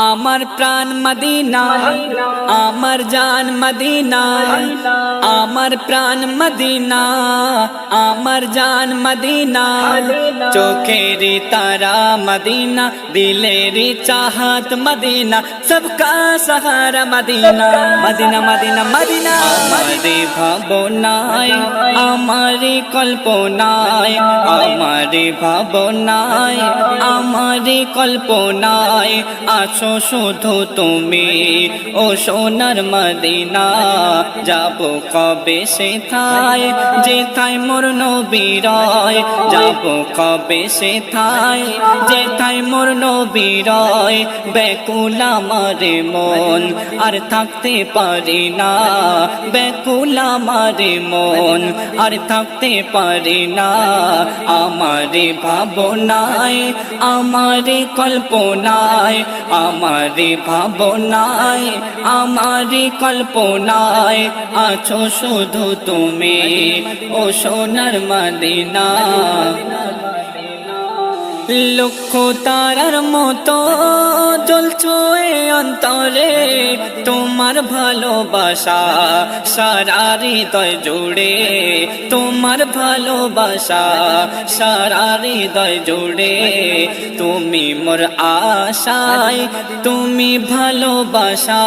আমার প্রাণ মদিনা আমার জান মদিনা, আমার প্রাণ মদিনা, আমার জান মদিনা। চোখের তারা মদিনা, দিলের চাহত মদিনা, সবকা সহারা মদিনা। Medina Medina Medina. আমারে ভাবনায়, আমারে কল্পনায়, আমারে ভাবনায়, আমারে কল্পনায় আছো শুধু তুমি, ও সোনার মদিনা। যাব কবে সে থায় যে থাই মোর নবীরয় যাব কবে সে থায় যে থাই মোর নবীরয় বেকুল আমার মন, আর থাকতে পারি না। বেকুল আমার মন, আর থাকতে পারি না। আমারে ভাবনায়, আমারে কল্পনায়, আমারে ভাবনায়, আমারে কল্পনায় আছো শুধু তুমি ও সোনার মদিনা। লক্ষ তারার মতো জ্বলছো অন্তরে, তোমার ভালোবাসা সারা হৃদয় জুড়ে। তোমার ভালোবাসা সারা হৃদয় জুড়ে। তুমি মোর আশায়, তুমি ভালোবাসা।